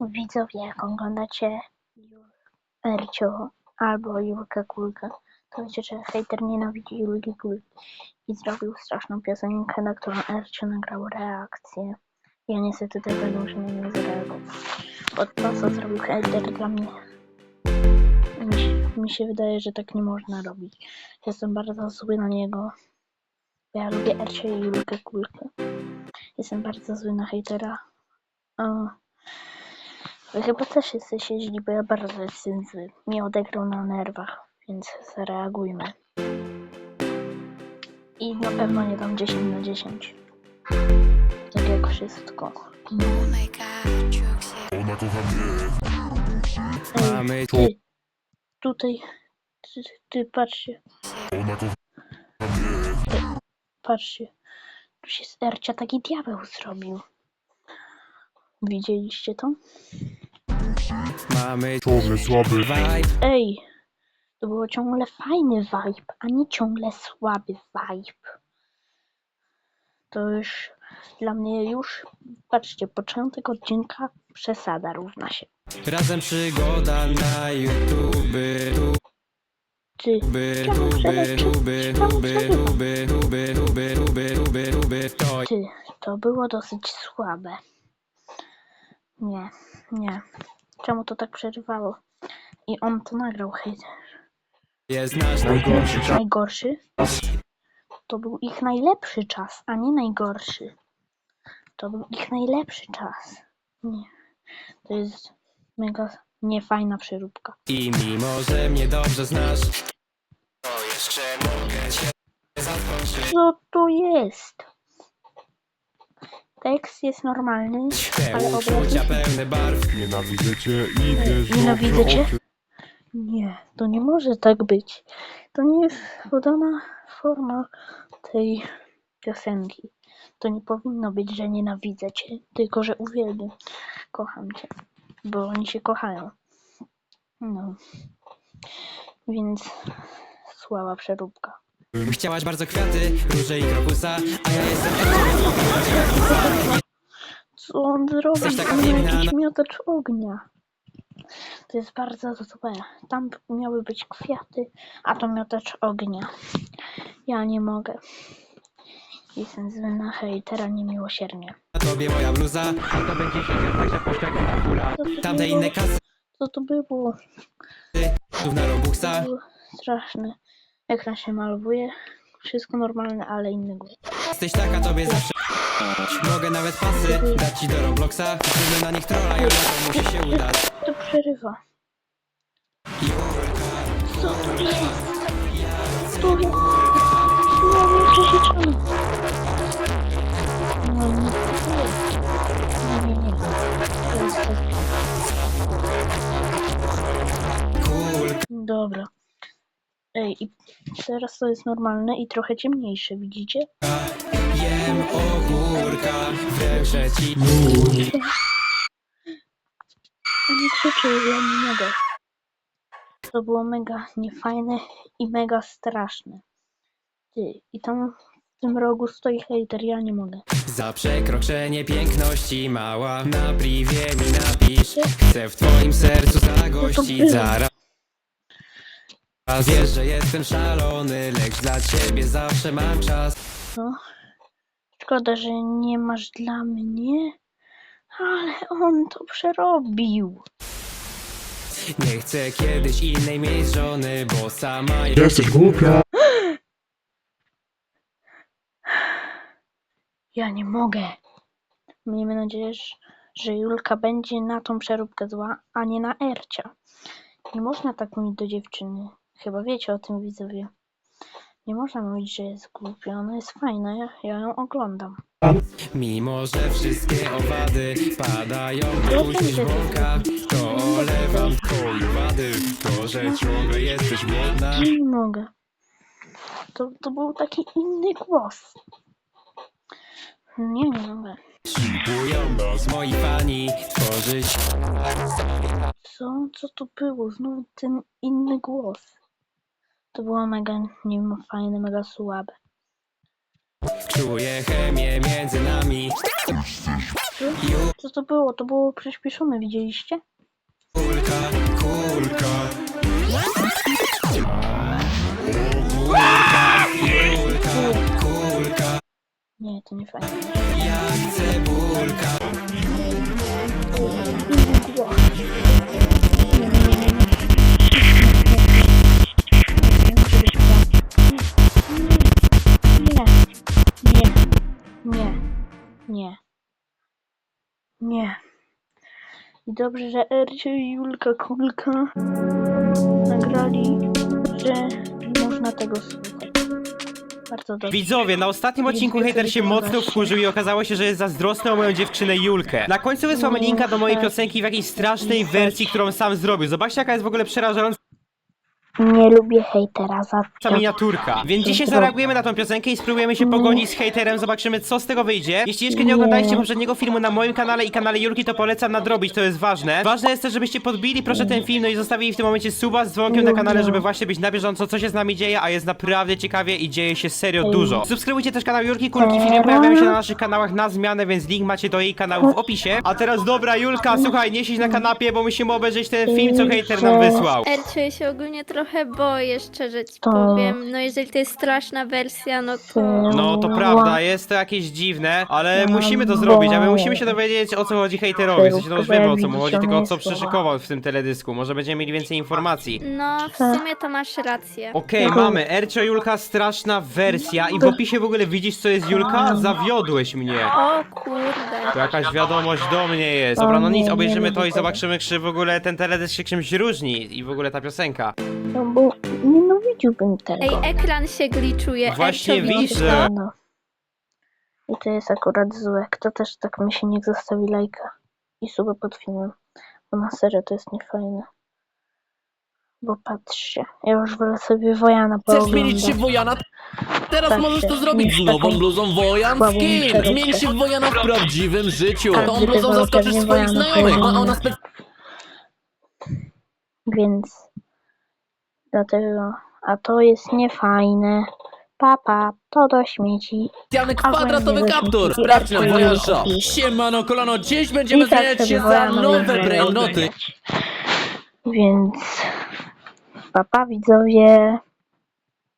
Widzowie, jak oglądacie Ercio albo Julkę Kulkę, to wiecie, że hejter nienawidzi Julki Kulki i zrobił straszną piosenkę, na którą Ercio nagrał reakcję. Ja niestety będę musiał na nią zareagować. Bo to, co zrobił hejter dla mnie, mi się, mi się wydaje, że tak nie można robić. Jestem bardzo zły na niego. Ja lubię Ercio i Julkę Kulkę. Jestem bardzo zły na hejtera. O, Wy chyba też jesteście źli, bo ja bardzo jestem zły. Nie odegrał na nerwach, więc zareagujmy. I na pewno nie dam 10 na 10. Tak jak wszystko. Ona kocha mnie, Ej, ty, tutaj, ty, ty patrzcie, ona kocha mnie, patrzcie. Tu się z Ercia taki diabeł zrobił. Widzieliście to? Mamy ciągle słaby, vibe Ej, to było ciągle fajny vibe, a nie ciągle słaby vibe. To już dla mnie już, patrzcie, początek odcinka przesada równa się. Razem przygoda na YouTube ty, to było dosyć słabe. Nie, nie. Czemu to tak przerywało? I on to nagrał, hejter. jest nasz najgorszy czas. Najgorszy? To był ich najlepszy czas, a nie najgorszy. To był ich najlepszy czas. Nie. To jest mega niefajna przeróbka. I mimo, że mnie dobrze znasz To jeszcze mogę cię zaskoczyć Co to jest? Tekst jest normalny, ale uczucia obraz... pełne barw nienawidzę cię i wiesz, że Nienawidzę cię? oczy Nie, to nie może tak być. To nie jest podana forma tej piosenki. To nie powinno być, że nienawidzę cię, tylko że uwielbiam. Kocham cię, bo oni się kochają. No. Więc słaba przeróbka. Chciałaś bardzo kwiaty, róże i krokusa A ja jestem Co on zrobił? Jesteś taka On piękna, jakiś miotacz ognia. To jest bardzo złe. Tam miały być kwiaty, a to miotacz ognia. Ja nie mogę. Jestem zły na hejtera niemiłosiernie. na tobie moja bluza A to będzie siedział także poszczególna kula Co to Tamte było? inne kasy Co to było? Tu na Robuxa To było straszne. Ekran się malowuje. Wszystko normalne, ale inny głos. Jesteś taka, tobie zawsze Mogę nawet pasy dać ci do Robloxa Zrobię na nich trolla i ona to musi się udać To przerywa. Co to jest? To jest... Słowo przesieczone. No nie, jest. Nie, nie, nie. To jest tak. Dobra. Ej, i teraz to jest normalne i trochę ciemniejsze, widzicie? Jem ogórka Wręczę ci nie krzyczy, ja nie mogę. To było mega niefajne i mega straszne. Ty, i tam w tym rogu stoi hejter, ja nie mogę. Za przekroczenie piękności mała Na privie mi napisz Chcę w twoim sercu zagościć zaraz Wiesz, że jestem szalony Lecz dla ciebie zawsze mam czas No. Szkoda, że nie masz dla mnie. Ale on to przerobił. Nie chcę kiedyś innej mieć żony Bo sama Jesteś głupia, Ja nie mogę. Miejmy nadzieję, że- że Julka będzie na tą przeróbkę zła, a nie na Ercia. Nie można tak mówić do dziewczyny. Chyba wiecie o tym widzowie. Nie można mówić, że jest głupia. Ona jest fajna. Ja, ja ją oglądam. Mimo, że wszystkie owady Padają później też bąka To olewam twoje wady To, że ciągle jesteś głodna Nie mogę. To, to był taki inny głos. Nie, nie mogę. Kupują nas moi fani Tworzyć Co? Co to było? Znów ten inny głos. To było mega nie fajne, mega słabe. Czuję chemię między nami Co to było? To było przyspieszone, widzieliście? Kulka, kulka. Kulka, kulka. Nie, to nie fajne. Ja chcę nie. I dobrze, że Ercio i Julka Kulka nagrali, że można tego słuchać. Bardzo dobrze. Widzowie, na ostatnim odcinku hater się mocno wkurzył i okazało się, że jest zazdrosny o moją dziewczynę Julkę. Na końcu wysłał mi linka do mojej piosenki w jakiejś strasznej wersji, którą sam zrobił. Zobaczcie jaka jest w ogóle przerażająca Nie lubię hejtera za to. miniaturka. Więc dzisiaj zareagujemy na tą piosenkę i spróbujemy się pogodzić z hejterem, zobaczymy co z tego wyjdzie. Jeśli jeszcze nie oglądaliście poprzedniego filmu na moim kanale i kanale Julki, to polecam nadrobić, to jest ważne. Ważne jest też, żebyście podbili proszę ten film, no i zostawili w tym momencie suba z dzwonkiem na kanale, żeby właśnie być na bieżąco, co się z nami dzieje, a jest naprawdę ciekawie i dzieje się serio dużo. Subskrybujcie też kanał Julki Kulki, filmy pojawiają się na naszych kanałach na zmianę, więc link macie do jej kanału w opisie. A teraz dobra, Julka, słuchaj, nie siedź na kanapie, bo musimy obejrzeć ten film, co hejter nam wysłał. Ercio, ja się ogólnie trochę boję, szczerze ci To- powiem. No jeżeli to jest straszna wersja, no to... No to prawda, jest to jakieś dziwne, ale musimy to zrobić, a my musimy się dowiedzieć o co chodzi hejterowi. W sensie no już wiemy o co mu chodzi, tylko co przeszykował w tym teledysku. Może będziemy mieli więcej informacji. No, w sumie to masz rację. Okej, mamy Ercio Julka, straszna wersja i w opisie w ogóle widzisz co jest Julka? Zawiodłeś mnie. O kurde. To jakaś wiadomość do mnie jest. Dobra, no nic, obejrzymy to i zobaczymy, czy w ogóle ten teledysk się czymś różni i w ogóle ta piosenka. No bo nienawidziłbym tego. Ej, ekran się gliczuje. Właśnie Ercio, widzisz widzę. No. I to jest akurat złe. Kto też tak myśli, niech zostawi lajka i suba pod filmem. Bo na serio to jest niefajne. Bo patrzcie, ja już wolę sobie Wojana Chcesz zmienić się w Wojana? Teraz Tak możesz się- to zrobić z nową taką bluzą Wojan słabą Skin! Zmień się w Wojana w prawdziwym życiu! Tak, Tą gdyby bluzą zaskoczysz pewnie swoich Wojana znajomych, a ona specjalnie Więc dlatego, a to jest niefajne. Papa, to do śmieci. kwadratowy nie kaptur! wyśmieci. Sprawdź na Ercio Wojanża! Julki. Siemano kolano, dziś będziemy I tak zmieniać sobie się za nowe brainnoty! oglądać. Więc papa widzowie.